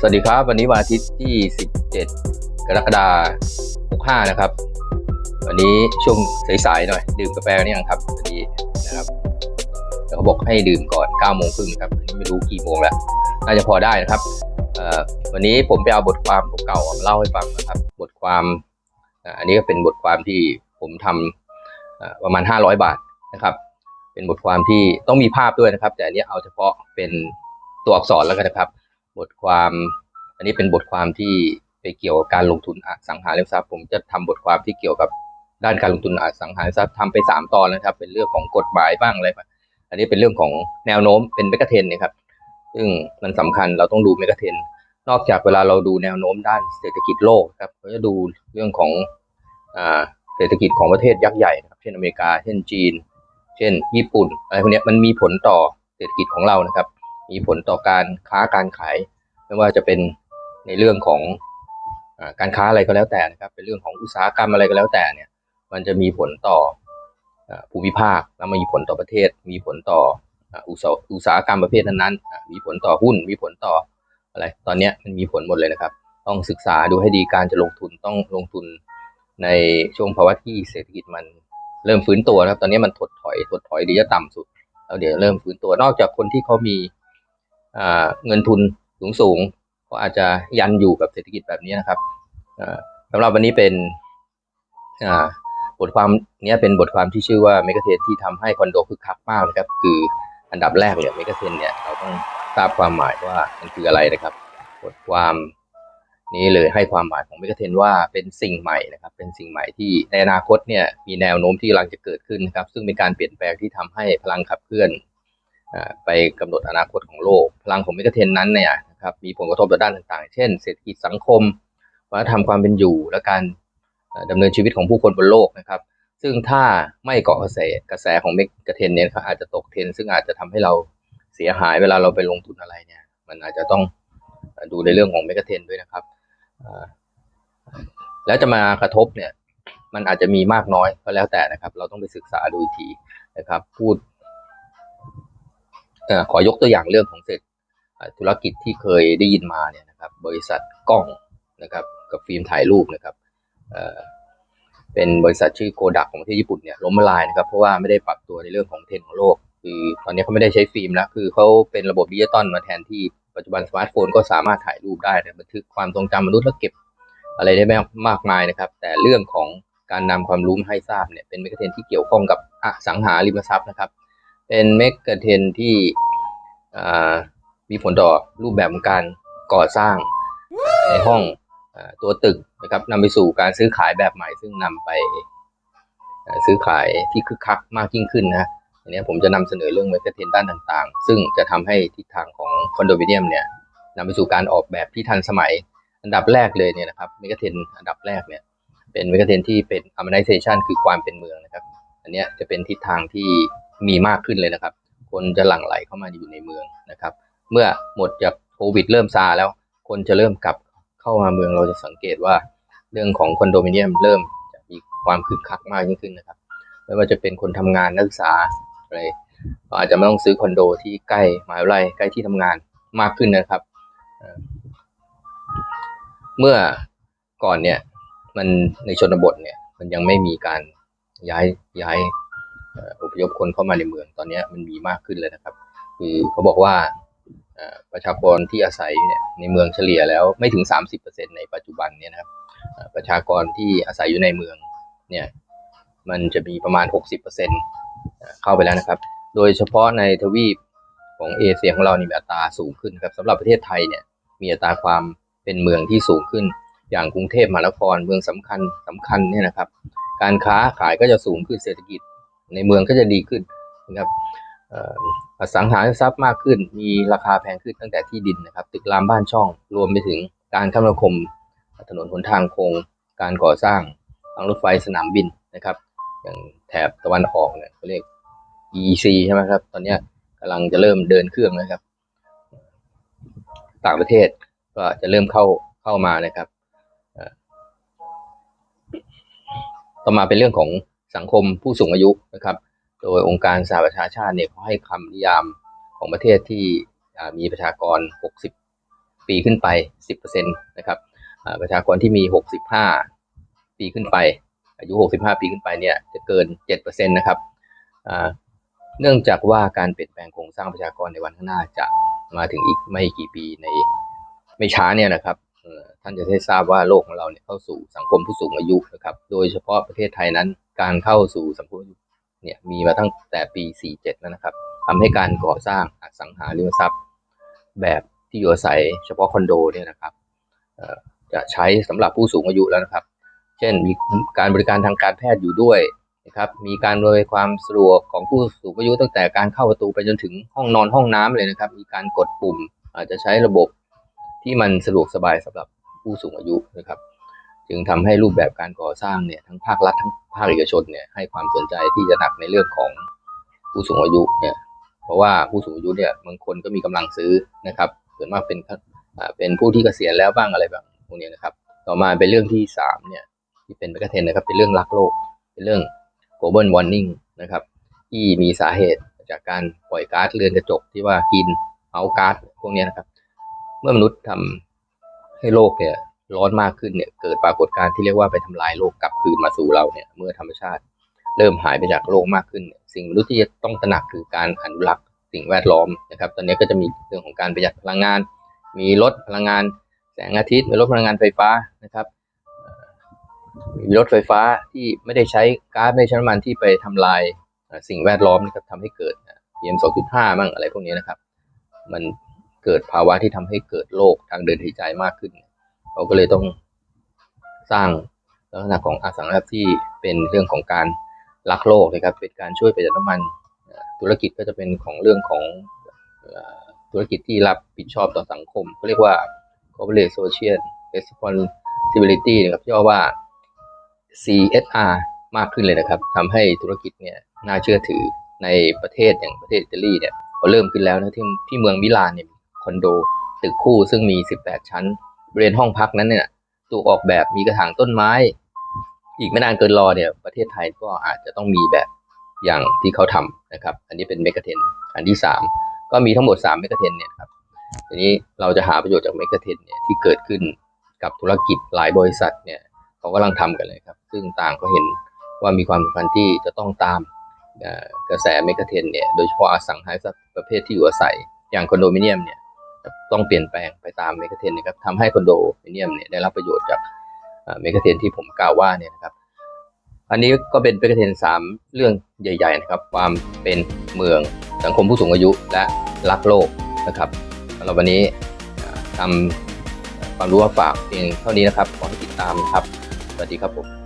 สวัสดีครับ วันนี้วันอาทิตย์ที่ 17 กรกฎาคม65 นะครับ วันนี้ช่วงสายๆหน่อย ดื่มกาแฟนี่ยังครับพอดีนะครับแต่เขาบอกให้ดื่มก่อน9โมงครึ่งครับไม่รู้กี่โมงแล้ว น่าจะพอได้นะครับวันนี้ผมไปเอาบทความเก่ามาเล่าให้ฟังนะครับ บทความอันนี้ก็เป็นบทความที่ผมทำประมาณ 500 บาทนะครับ เป็นบทความที่ต้องมีภาพด้วยนะครับ แต่อันนี้เอาเฉพาะเป็นตัวอักษรแล้วกันนะครับ บทความ อันนี้เป็นบทความที่ไปเกี่ยวกับการลงทุนอสังหาริมทรัพย์ผมจะทำบทความที่เกี่ยวกับด้านการลงทุนอสังหาริมทรัพย์ทำไปสามตอนนะครับ เป็นเรื่องของกฎหมายบ้างอะไรบ้างอันนี้เป็นเรื่องของแนวโน้มเป็นเมกะเทนนะครับ ซึ่งมันสำคัญเราต้องดูเมกะเทนนอกจากเวลาเราดูแนวโน้มด้านเศรษฐกิจโลกครับเราจะดูเรื่องของอเศรษฐกิจของประเทศยักษ์ใหญ่นะครับ เช่นอเมริกา เช่นจีน เช่น ญี่ปุ่น อะไรพวกนี้มันมีผลต่อเศรษฐกิจของเรานะครับ มีผลต่อการค้าการขาย ไม่ว่าจะเป็นในเรื่องของอการค้าอะไรก็แล้วแต่นะครับ เป็นเรื่องของอุตสาหกรรมอะไรก็แล้วแต่เนี่ย มันจะมีผลต่ออภูมิภาคแล้วมีผลต่อประเทศ มีผลต่ออ,อุตสาอุสาหกรรมประเภทนั้นๆ มีผลต่อหุ้น มีผลต่ออะไร ตอนนี้มันมีผลหมดเลยนะครับ ต้องศึกษาดูให้ดีการจะลงทุนต้องลงทุนในช่วงภาวะที่เศรษฐกิจมันเริ่มฟื้นตัวนะครับ ตอนนี้มันถดถอย ถดถอยดีจะต่ำสุด แล้วเดี๋ยวเริ่มฟื้นตัว นอกจากคนที่เขามี เงินทุนสูงสูงๆก็อาจจะยันอยู่กับเศรษฐกิจแบบนี้นะครับสำหรับวันนี้เป็นบทความนี้เป็นบทความที่ชื่อว่าเมกะเทนที่ทำให้คอนโดคึกคักมากนะครับ คืออันดับแรกเนี่ยเมกะเทนเนี่ยเราต้องทราบความหมายว่ามันคืออะไรนะครับ บทความนี้เลยให้ความหมายของเมกะเทนว่าเป็นสิ่งใหม่นะครับ เป็นสิ่งใหม่ที่ในอนาคตเนี่ยมีแนวโน้มที่กำลังจะเกิดขึ้นนะครับ ซึ่งเป็นการเปลี่ยนแปลงที่ทำให้พลังขับเคลื่อน ไปกำหนดอนาคตของโลก พลังของเมกะเทนนั้นเนี่ยนะครับมีผลกระทบต่อด้านต่างๆ เช่น เศรษฐกิจสังคมวัฒนธรรมความเป็นอยู่ และการเอ่อดำเนินชีวิตของผู้คนบนโลกนะครับ ซึ่งถ้าไม่เกาะกระแสกระแสของเมกะเทนเนี่ยอาจจะตกเทรนซึ่งอาจจะทำให้เราเสียหายเวลาเราไปลงทุนอะไรเนี่ย มันอาจจะต้องดูในเรื่องของเมกะเทนด้วยนะครับแล้วจะมากระทบเนี่ยมันอาจจะมีมากน้อยก็แล้วแต่นะครับ เราต้องไปศึกษาดูอีกทีนะครับ พูด ขอยกตัวอย่างเรื่องของเศรษฐธุรกิจที่เคยได้ยินมาเนี่ยนะครับบริษัทกล้องนะครับกับฟิล์มถ่ายรูปนะครับเป็นบริษัทชื่อโกดักของประเทศญี่ปุ่นเนี่ยล้มละลายนะครับเพราะว่าไม่ได้ปรับตัวในเรื่องของเทรนด์ของโลก คือตอนนี้เขาไม่ได้ใช้ฟิล์มแล้วคือเขาเป็นระบบดิจิตอลมาแทนที่ปัจจุบันสมาร์ทโฟนก็สามารถถ่ายรูปได้บันทึกความทรงจำมนุษย์แล้วเก็บอะไรได้มากมากมายนะครับ แต่เรื่องของการนำความรู้ให้ทราบเนี่ยเป็นเมกะเทรนที่เกี่ยวข้องกับอสังหาริมทรัพย์นะครับ เป็นเมกะเทนที่มีผลต่อรูปแบบของการก่อสร้างในห้องอตัวตึกนะครับนำไปสู่การซื้อขายแบบใหม่ ซึ่งนำไปซื้อขายที่คึกคักมากยิ่งขึ้นนะอันนี้ผมจะนำเสนอเรื่องเมกะเทนด้านต่างๆ ซึ่งจะทำให้ทิศทางของคอนโดมิเนียมเนี่ยนำไปสู่การออกแบบที่ทันสมัย อันดับแรกเลยเนี่ยนะครับเมกะเทนอันดับแรกเนี่ยเป็นเมกะเทนที่เป็น urbanization คือความเป็นเมืองนะครับ อันนี้จะเป็นทิศทางที่ มีมากขึ้นเลยนะครับ คนจะหลั่งไหลเข้ามาอยู่ในเมืองนะครับ เมื่อหมดจากโควิดเริ่มซาแล้ว คนจะเริ่มกลับเข้ามาเมืองเราจะสังเกตว่าเรื่องของคอนโดมิเนียมเริ่มจะมีความคึกคักมากยิ่งขึ้นนะครับ ไม่ว่าจะเป็นคนทำงานนักศึกษาอะไรก็อาจจะไม่ต้องซื้อคอนโดที่ใกล้มหาวิทยาลัยใกล้ที่ทำงานมากขึ้นนะครับ เมื่อก่อนเนี่ยมันในชนบทเนี่ยมันยังไม่มีการย้ายย้าย อพยพคนเข้ามาในเมืองตอนนี้มันมีมากขึ้นเลยนะครับ คือเขาบอกว่าประชากรที่อาศัยเนี่ยในเมืองเฉลี่ยแล้วไม่ถึง 30%ในปัจจุบันเนี่ยนะครับประชากรที่อาศัยอยู่ในเมืองเนี่ยมันจะมีประมาณ 60%เอ่อเข้าไปแล้วนะครับ โดยเฉพาะในทวีปของเอเชียของเรานี่มีอัตราสูงขึ้นครับสำหรับประเทศไทยเนี่ยมีอัตราความเป็นเมืองที่สูงขึ้น อย่างกรุงเทพมหานครเมืองสำคัญสำคัญเนี่ยนะครับ การค้าขายก็จะสูงขึ้นเศรษฐกิจ ในเมืองก็จะดีขึ้นนะครับอสังหาริมทรัพย์มากขึ้น มีราคาแพงขึ้นตั้งแต่ที่ดินนะครับ ตึกรามบ้านช่อง รวมไปถึงการคมนาคม ถนนหนทางโค้งการก่อสร้างทางรถไฟสนามบินนะครับ อย่างแถบตะวันออกเนี่ยเขาเรียก EEC ใช่ไหมครับ ตอนนี้กำลังจะเริ่มเดินเครื่องนะครับ ต่างประเทศก็จะเริ่มเข้าเข้ามานะครับ ต่อมาเป็นเรื่องของ สังคมผู้สูงอายุนะครับ โดยองค์การสหประชาชาติเนี่ยเขาให้คำนิยามของประเทศที่มีประชากร 60 ปีขึ้นไป 10%นะครับประชากรที่มี 65 ปีขึ้นไป อายุ 65 ปีขึ้นไปเนี่ยจะเกิน 7%นะครับเนื่องจากว่าการเปลี่ยนแปลงโครงสร้างประชากรในวันข้างหน้าจะมาถึงอีกไม่กี่ปีในไม่ช้าเนี่ยนะครับท่านจะได้ทราบว่าโลกของเราเนี่ยเข้าสู่สังคมผู้สูงอายุนะครับ โดยเฉพาะประเทศไทยนั้น การเข้าสู่สัมผู้สูงอายุเนี่ยมีมาตั้งแต่ปี 47 แล้วนะครับทำให้การก่อสร้างอสังหาริมทรัพย์ แบบที่อยู่อาศัยเฉพาะคอนโดเนี่ยนะครับจะใช้สำหรับผู้สูงอายุแล้วนะครับ เช่นมีการบริการทางการแพทย์อยู่ด้วยนะครับมีการอำนวยความสะดวกของผู้สูงอายุตั้งแต่การเข้าประตูไปจนถึงห้องนอนห้องน้ำเลยนะครับ มีการกดปุ่มอาจจะใช้ระบบที่มันสะดวกสบายสำหรับผู้สูงอายุนะครับ จึงทำให้รูปแบบการก่อสร้างเนี่ยทั้งภาครัฐทั้งภาคเอกชนเนี่ยให้ความสนใจที่จะหนักในเรื่องของผู้สูงอายุเนี่ยเพราะว่าผู้สูงอายุเนี่ยบางคนก็มีกำลังซื้อนะครับส่วนมากเป็นเป็นผู้ที่เกษียณแล้วบ้างอะไรบ้างพวกนี้นะครับ ต่อมาเป็นเรื่องที่สามเนี่ยที่เป็นเมกะเทรนนะครับเป็นเรื่องรักโลก เป็นเรื่อง global warming นะครับที่มีสาเหตุจากการปล่อยก๊าซเรือนกระจกที่ว่ากินเอาก๊าซพวกนี้นะครับ เมื่อมนุษย์ทำให้โลกเนี่ย ร้อนมากขึ้นเนี่ยเกิดปรากฏการณ์ที่เรียกว่าไปทำลายโลกกลับคืนมาสู่เราเนี่ยเมื่อธรรมชาติ เริ่มหายไปจากโลกมากขึ้น สิ่งมนุษย์ที่จะต้องตระหนักคือการอนุรักษ์สิ่งแวดล้อมนะครับตอนนี้ก็จะมีเรื่องของการประหยัดพลังงาน มีลดพลังงาน แสงอาทิตย์มีลดพลังงานไฟฟ้านะครับมีรถไฟฟ้าที่ไม่ได้ใช้ก๊าซไม่ใช้น้ำมันที่ไปทำลายสิ่งแวดล้อมนะครับทำให้เกิด PM 2.5บ้างอะไรพวกนี้นะครับ มันเกิดภาวะที่ทำให้เกิดโรคทางเดินหายใจมากขึ้น เขาก็เลยต้องสร้างลักษณะของอสังหาริมที่เป็นเรื่องของการรักโลกนะครับ เป็นการช่วยประหยัดน้ำมันธุรกิจก็จะเป็นของเรื่องของธุรกิจที่รับผิดชอบต่อสังคมเขาเรียกว่า corporate social responsibility นะครับย่อว่า CSR มากขึ้นเลยนะครับทำให้ธุรกิจเนี่ยน่าเชื่อถือในประเทศอย่างประเทศอิตาลีเนี่ยเขาเริ่มขึ้นแล้วนะที่ที่เมืองมิลานเนี่ยคอนโดตึกคู่ซึ่งมี 18 ชั้น บริเวณห้องพักนั้นเนี่ยถูกออกแบบมีกระถางต้นไม้ อีกไม่นานเกินรอเนี่ยประเทศไทยก็อาจจะต้องมีแบบอย่างที่เขาทำนะครับ อันนี้เป็นเมกะเทนอันที่ 3 ก็มีทั้งหมด3เมกะเทนเนี่ยครับทีนี้เราจะหาประโยชน์จากเมกะเทนเนี่ยที่เกิดขึ้นกับธุรกิจหลายบริษัทเนี่ยเขากำลังทำกันเลยครับ ซึ่งต่างก็เห็นว่ามีความสำคัญที่จะต้องตามกระแสเมกะเทนเนี่ยโดยเฉพาะอสังหาริมทรัพย์ประเภทที่อยู่อาศัยอย่างคอนโดมิเนียมเนี่ย ต้องเปลี่ยนแปลงไปตามเมกะเทรนนะครับทำให้คอนโดมิเนียมเนี่ยได้รับประโยชน์จากเมกะเทรนที่ผมกล่าวว่าเนี่ยนะครับ อันนี้ก็เป็นเมกะเทรนสามเรื่องใหญ่ๆนะครับ ความเป็นเมืองสังคมผู้สูงอายุและรักโลกนะครับสำหรับวันนี้ทำความรู้ว่าฝากเพียงเท่านี้นะครับขอให้ติดตามนะครับ สวัสดีครับผม